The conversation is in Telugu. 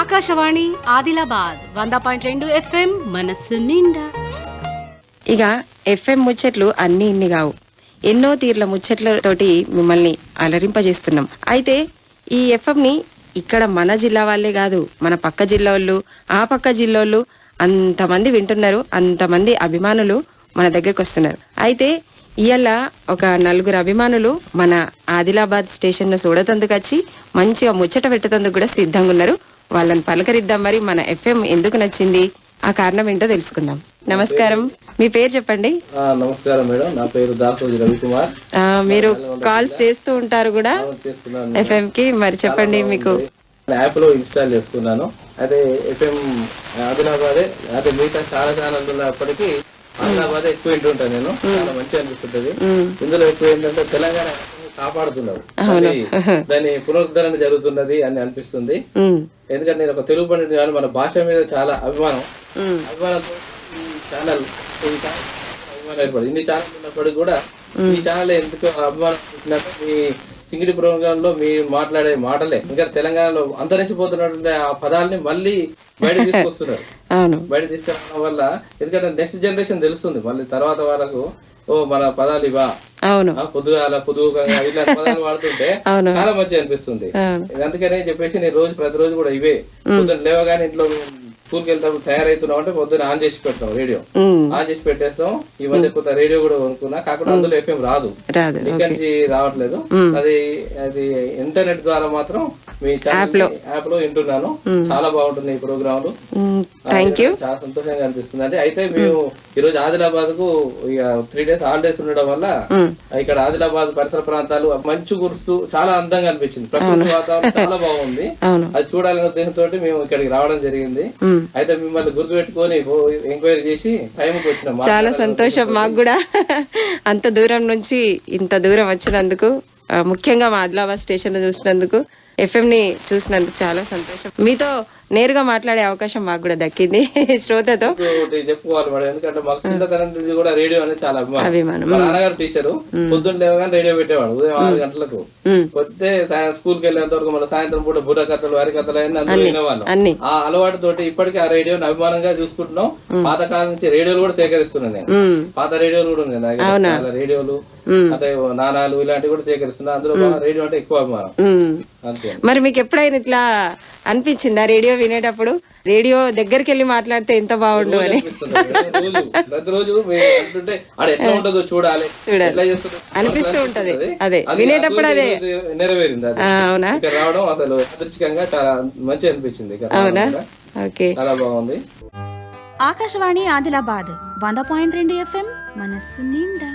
ఆకాశవాణి ఆదిలాబాద్ వంద పాయింట్ రెండు ఎఫ్ఎం మనస్సు నిండా. ఇక ఎఫ్ఎం ముచ్చట్లు అన్ని ఇన్ని కావు. ఎన్నో తీర్ల ముచ్చట్లతోటి మిమ్మల్ని అలరింపజేస్తున్నాం. అయితే ఈ ఎఫ్ఎంని ఇక్కడ మన జిల్లా వాళ్ళే కాదు మన పక్క జిల్లా వాళ్ళు ఆ పక్క జిల్లా వాళ్ళు అంతమంది వింటున్నారు అంతమంది అభిమానులు మన దగ్గరకు వస్తున్నారు. అయితే ఇవాళ ఒక నలుగురు అభిమానులు మన ఆదిలాబాద్ స్టేషన్ను చూడతందుకు వచ్చి మంచిగా ముచ్చట పెట్టేందుకు కూడా సిద్ధంగా ఉన్నారు. వాళ్ళని పలకరిద్దాం మరి మన ఎఫ్ఎం ఎందుకు నచ్చింది? ఆ కారణం ఏంటో తెలుసుకుందాం. నమస్కారం. మీ పేరు చెప్పండి? నమస్కారం మేడం. నా పేరు దాసోజి రవికుమార్. మీరు కాల్స్ చేస్తూ ఉంటారు కూడా ఎఫ్ఎం కి మరి చెప్పండి మీకు. యాప్లో ఇన్స్టాల్ చేసుకున్నాను. అయితే ఎఫ్ఎం ఆదిలాబాదే అయితే మిగతా చాలా ఛానల్ ఉన్నప్పటికీ ఆదిలాబాదే ఎక్కువ వింటుంటాను నేను. చాలా మంచిగా అనిపిస్తుంటది. ఇందులో ఎక్కువ ఏంటంటే తెలంగాణ కాపాడుతున్నారు. దాని పునరుద్ధరణ జరుగుతున్నది అని అనిపిస్తుంది. ఎందుకంటే నేను ఒక తెలుగు పండితుడు కానీ మన భాష మీద చాలా అభిమానం. అభిమానంతో ఈ ఛానల్ ఈ ఛానల్ అభిమానం ఏర్పడింది ఇన్ని ఛానల్ ఉన్నప్పటికీ కూడా ఈ ఛానల్ ఎందుకు అభిమానం మీ సింగిడి ప్రోగ్రామ్లో మీరు మాట్లాడే మాటలే. ఇంకా తెలంగాణలో అంతరించిపోతున్నటువంటి ఆ పదాలని మళ్ళీ బయట తీసుకొస్తున్నారు. బయట తీసుకురావడం వల్ల ఎందుకంటే నెక్స్ట్ జనరేషన్ తెలుస్తుంది. మళ్ళీ తర్వాత వాళ్ళకు ఓ మన పదాలు ఇవా అవును. పొద్దుగాల పొదుగుగా ఇలాంటి పదాలు వాడుతుంటే. చాలా మంచి అనిపిస్తుంది. అందుకనే చెప్పేసి నేను రోజు ప్రతిరోజు కూడా ఇవే. పొద్దున్న లేవగానే ఇంట్లో స్కూల్కి వెళ్తాం తయారైతున్నాం అంటే పొద్దున్న ఆన్ చేసి పెడతాం రేడియో. ఆన్ చేసి పెట్టేస్తాం. ఈ మధ్య కొత్త రేడియో కూడా కొనుక్కున్నా. కాకుండా అందులో ఎఫ్ఎం రాదు. నుంచి రావట్లేదు. అది అది ఇంటర్నెట్ ద్వారా మాత్రం మీ యాప్లో. వింటున్నాను. చాలా బాగుంటుంది ఈ ప్రోగ్రాములు. చాలా సంతోషంగా అనిపిస్తుంది. అంటే అయితే మేము. ఈ రోజు ఆదిలాబాద్కు ఇక త్రీ డేస్ హాలిడేస్ ఉండడం వల్ల ఇక్కడ ఆదిలాబాద్ పరిసర ప్రాంతాలు మంచు కురుస్తూ చాలా అందంగా అనిపించింది. ప్రకృతి వాతావరణం చాలా బాగుంది. అది చూడాలనే ఉద్దేశంతో మేము ఇక్కడికి రావడం జరిగింది. అయితే మిమ్మల్ని గుర్తుపెట్టుకొని ఎంక్వైరీ చేసి టైంకి వచ్చిన. చాలా సంతోషం మాకు కూడా. అంత దూరం నుంచి ఇంత దూరం వచ్చినందుకు ముఖ్యంగా మా ఆదిలాబాద్ స్టేషన్ చూసినందుకు ఎఫ్ఎం ని చూసినందుకు చాలా సంతోషం. మీతో నేరుగా మాట్లాడే అవకాశం మాకు కూడా దక్కింది. శ్రోతతో. చెప్పుకోవాలి మేడం. ఎందుకంటే మాకు చిన్నతనం నుండి కూడా రేడియో అనేది చాలా అభిమానం. మా నాన్నగారు టీచరు. పొద్దున్న లేవగానే రేడియో పెట్టేవాడు. ఉదయం ఆరు గంటలకు. ఉమ్, పొద్దుటే స్కూల్కి వెళ్ళేంత వరకు మళ్ళీ సాయంత్రం పూట బుర్ర కథలు వరి కథలు అన్ని వినేవాళ్ళం. అన్ని. ఆ అలవాటు తోటి ఇప్పటికీ ఆ రేడియోని అభిమానంగా చూసుకుంటున్నాం. పాతకాలం నుంచి రేడియోలు కూడా సేకరిస్తున్నాను నేను. పాత రేడియోలు కూడా ఉన్నాయి. చాలా రేడియోలు. అంటే నాణాలు ఇలాంటివి కూడా సేకరిస్తున్నా. అందులో రేడియో అంటే ఎక్కువ అభిమానం. అంతే. మరి మీకు ఎప్పుడైనా ఇట్లా అనిపించిందా రేడియో వినేటప్పుడు? రేడియో దగ్గరికి వెళ్ళి మాట్లాడితే ఎంత బాగుండు అని? చూడాలి. అనిపిస్తూ ఉంటది. అదే. వినేటప్పుడు అదే. నెరవేరింది అవునా? ఇక్కడ రావడం అసలు అదృష్టంగా చాలా మంచి అనిపించింది ఇక్కడ అవునా. ఓకే. చాలా బాగుంది. ఆకాశవాణి ఆదిలాబాద్ వంద పాయింట్ రెండు ఎఫ్ఎం మనస్సు నిండా.